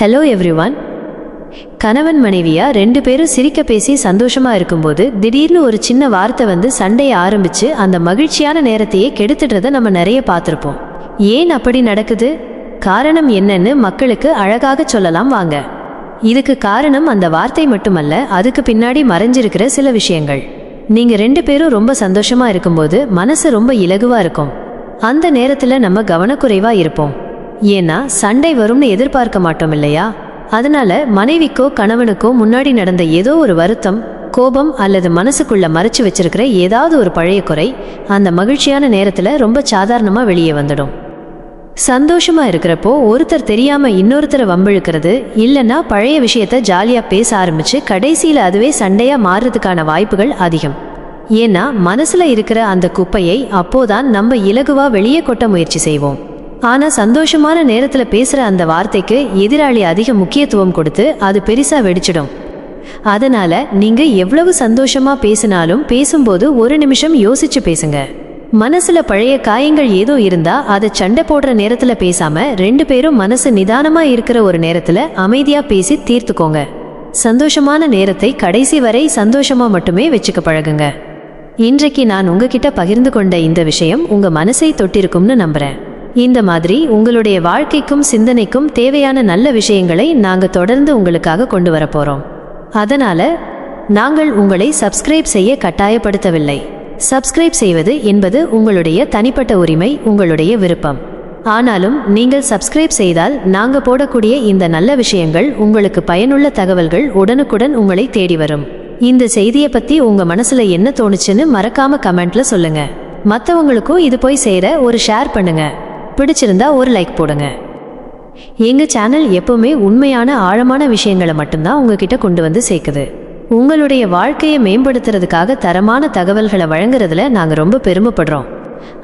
Hello everyone கணவன் மனைவியா ரெண்டு பேரும் சிரிக்க பேசி சந்தோஷமா இருக்கும்போது திடீர்னு ஒரு சின்ன வார்த்தை வந்து சண்டையை ஆரம்பிச்சு அந்த மகிழ்ச்சியான நேரத்தையே கெடுத்துடுறத நம்ம நிறைய பார்த்துருப்போம். ஏன் அப்படி நடக்குது? காரணம் என்னன்னு மக்களுக்கு அழகாக சொல்லலாம் வாங்க. இதுக்கு காரணம் அந்த வார்த்தை மட்டுமல்ல அதுக்கு பின்னாடி மறைஞ்சிருக்கிற சில விஷயங்கள். நீங்க ரெண்டு பேரும் ரொம்ப சந்தோஷமா இருக்கும்போது மனசு ரொம்ப இலகுவா இருக்கும். அந்த நேரத்துல நம்ம கவனக்குறைவா இருப்போம். ஏன்னா சண்டை வரும்னு எதிர்பார்க்க மாட்டோம் இல்லையா? அதனால மனைவிக்கோ கணவனுக்கோ முன்னாடி நடந்த ஏதோ ஒரு வருத்தம் கோபம் அல்லது மனசுக்குள்ள மறைச்சு வச்சிருக்கிற ஏதாவது ஒரு பழைய குறை அந்த மகிழ்ச்சியான நேரத்துல ரொம்ப சாதாரணமா வெளியே வந்துடும். சந்தோஷமா இருக்கிறப்போ ஒருத்தர் தெரியாம இன்னொருத்தரை வம்பிழுக்கிறது இல்லைன்னா பழைய விஷயத்த ஜாலியா பேச ஆரம்பிச்சு கடைசியில அதுவே சண்டையா மாறுறதுக்கான வாய்ப்புகள் அதிகம். ஏன்னா மனசுல இருக்கிற அந்த குப்பையை அப்போதான் நம்ம இலகுவா வெளியே கொட்ட முயற்சி செய்வோம். ஆனா சந்தோஷமான நேரத்துல பேசுற அந்த வார்த்தைக்கு எதிராளி அதிக முக்கியத்துவம் கொடுத்து அது பெருசா வெடிச்சிடும். அதனால நீங்க எவ்வளவு சந்தோஷமா பேசினாலும் பேசும்போது ஒரு நிமிஷம் யோசிச்சு பேசுங்க. மனசுல பழைய காயங்கள் ஏதோ இருந்தா அதை சண்டை போடுற நேரத்துல பேசாம ரெண்டு பேரும் மனசு நிதானமா இருக்கிற ஒரு நேரத்துல அமைதியா பேசி தீர்த்துக்கோங்க. சந்தோஷமான நேரத்தை கடைசி வரை சந்தோஷமா மட்டுமே வச்சுக்க பழகுங்க. இன்றைக்கு நான் உங்ககிட்ட பகிர்ந்து கொண்ட இந்த விஷயம் உங்க மனசை தொட்டிருக்கும்னு நம்புறேன். இந்த மாதிரி உங்களுடைய வாழ்க்கைக்கும் சிந்தனைக்கும் தேவையான நல்ல விஷயங்களை நாங்கள் தொடர்ந்து உங்களுக்காக கொண்டு வரப்போகிறோம் அதனால் நாங்கள் உங்களை சப்ஸ்கிரைப் செய்ய கட்டாயப்படுத்தவில்லை. சப்ஸ்கிரைப் செய்வது என்பது உங்களுடைய தனிப்பட்ட உரிமை உங்களுடைய விருப்பம். ஆனாலும் நீங்கள் சப்ஸ்கிரைப் செய்தால் நாங்கள் போடக்கூடிய இந்த நல்ல விஷயங்கள் உங்களுக்கு பயனுள்ள தகவல்கள் உடனுக்குடன் உங்களை தேடி வரும். இந்த செய்தியை பற்றி உங்கள் மனசில் என்ன தோணுச்சுன்னு மறக்காம கமெண்ட்ல சொல்லுங்க. மற்றவங்களுக்கும் இது போய் சேர ஒரு ஷேர் பண்ணுங்க. பிடிச்சிருந்தா ஒரு லைக் போடுங்க. எங்கள் சேனல் எப்பவுமே உண்மையான ஆழமான விஷயங்களை மட்டும்தான் உங்ககிட்ட கொண்டு வந்து சேர்க்குது. உங்களுடைய வாழ்க்கையை மேம்படுத்துறதுக்காக தரமான தகவல்களை வழங்குறதுல நாங்கள் ரொம்ப பெருமைப்படுறோம்.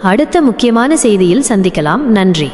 அடுத்த முக்கியமான செய்தியில் சந்திக்கலாம். நன்றி.